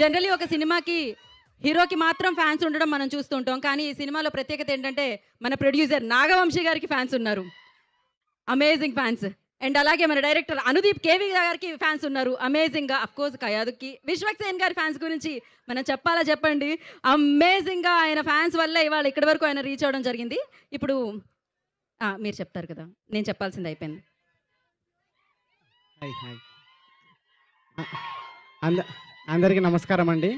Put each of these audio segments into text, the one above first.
Generally ఒక సినిమాకి హీరోకి మాత్రం ఫ్యాన్స్ ఉండడం మనం చూస్తుంటాం. కానీ ఈ సినిమాలో ప్రత్యేకత ఏంటంటే మన ప్రొడ్యూసర్ నాగవంశీ గారికి ఫ్యాన్స్ ఉన్నారు. అమేజింగ్ ఫ్యాన్స్ అండ్ అలాగే మన డైరెక్టర్ అనుదీప్ కేవి గారికి ఫ్యాన్స్ ఉన్నారు. అమేజింగ్గా అఫ్కోర్స్ కయాదుకి విశ్వక్సేన్ గారి ఫ్యాన్స్ గురించి మనం చెప్పాలా చెప్పండి. అమేజింగ్గా ఆయన ఫ్యాన్స్ వల్ల ఇవాళ ఇక్కడి వరకు ఆయన రీచ్ అవ్వడం జరిగింది. ఇప్పుడు మీరు చెప్తారు కదా. నేను చెప్పాల్సింది అయిపోయింది. అంద అందరికీ నమస్కారం అండి.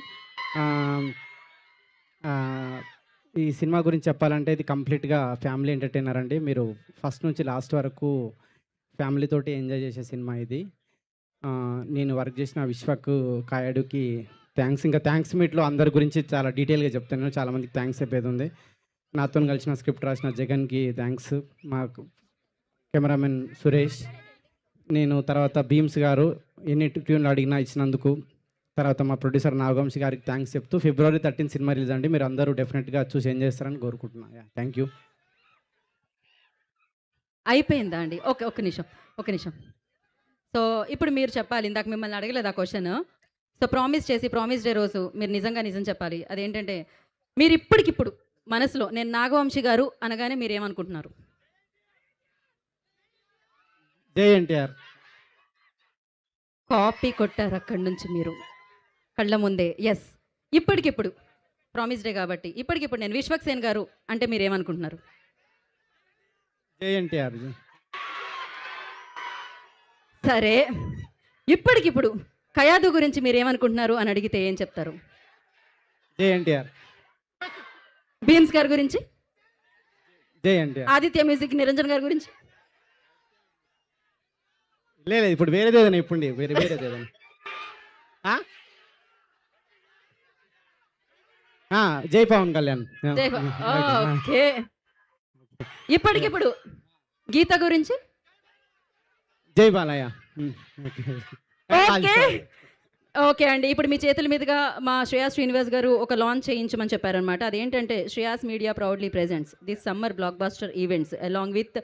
ఈ సినిమా గురించి చెప్పాలంటే ఇది కంప్లీట్గా ఫ్యామిలీ ఎంటర్టైనర్ అండి. మీరు ఫస్ట్ నుంచి లాస్ట్ వరకు ఫ్యామిలీతోటి ఎంజాయ్ చేసే సినిమా ఇది. నేను వర్క్ చేసిన విశ్వక్ కాయడుకి థ్యాంక్స్ ఇంకా థ్యాంక్స్ మీట్లో అందరి గురించి చాలా డీటెయిల్గా చెప్తాను. చాలామందికి థ్యాంక్స్ చెప్పేది ఉంది. నాతో కలిసిన స్క్రిప్ట్ రాసిన జగన్కి థ్యాంక్స్ మా కెమెరామెన్ సురేష్. నేను తర్వాత భీమ్స్ గారు ఎన్ని ట్యూన్లు అడిగినా ఇచ్చినందుకు తర్వాత మా ప్రొడ్యూసర్ నాగవంశి గారికి థ్యాంక్స్ చెప్తూ ఫిబ్రవరి థర్టీన్ సినిమా రిలీజ్ అండి. మీరు అందరూ డెఫినెట్గా చూసి ఏం చేస్తారని కోరుకుంటున్నాను థ్యాంక్ యూ అయిపోయిందా అండి? ఓకే ఒక్క నిమిషం ఒక నిమిషం. సో ఇప్పుడు మీరు చెప్పాలి ఇందాక మిమ్మల్ని అడగలేదు ఆ క్వశ్చన్ సో ప్రామిస్ చేసి ప్రామిస్ డే రోజు మీరు నిజంగా నిజం చెప్పాలి. అదేంటంటే మీరు ఇప్పటికిప్పుడు మనసులో నేను నాగవంశీ గారు అనగానే మీరు ఏమనుకుంటున్నారు? జై ఎన్టీఆర్. కాపీ కొట్టారు అక్కడి నుంచి మీరు. కళ్ళ ముందే. ఎస్ ఇప్పటికిప్పుడు. ప్రామిస్ డే కాబట్టి. ఇప్పటికిప్పుడు నేను విశ్వక్సేన్ గారు అంటే మీరు ఏమనుకుంటున్నారు సరే. ఇప్పటికిప్పుడు కయాదు గురించి మీరు ఏమనుకుంటున్నారు అని అడిగితే ఏం చెప్తారు? జై ఎన్టీఆర్ భీమ్స్ గారి గురించి? ఆదిత్య మ్యూజిక్ నిరంజన్ గారి గురించి? లేదు ఇప్పుడు వేరేది ఏదైనా ఇప్పుడు. వేరే వేరేది ఏదైనా ఆ? ఆ, జై పవన్ కళ్యాణ్. ఓకే. ఇప్పటికిప్పుడు గీత గురించి? జై బాలయ్య. ఓకే. ఓకే. అండి. ఇప్పుడు మీ చేతుల మీదుగా మా శ్రేయాస్ శ్రీనివాస్ గారు ఒక లాంచ్ చేయించమని చెప్పారనమాట అదేంటంటే Shreyas media proudly presents this summer blockbuster events along with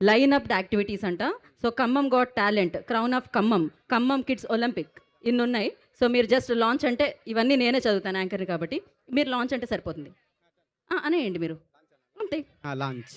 line up activities అంట. So Khammam got talent crown of Khammam Khammam kids Olympic ఇన్ని ఉన్నాయి సో మీరు జస్ట్ లాంచ్ అంటే ఇవన్నీ నేనే చదువుతాను యాంకర్ కాబట్టి. మీరు లాంచ్ అంటే సరిపోతుంది. అనేయండి మీరు. అంతే. లాంచ్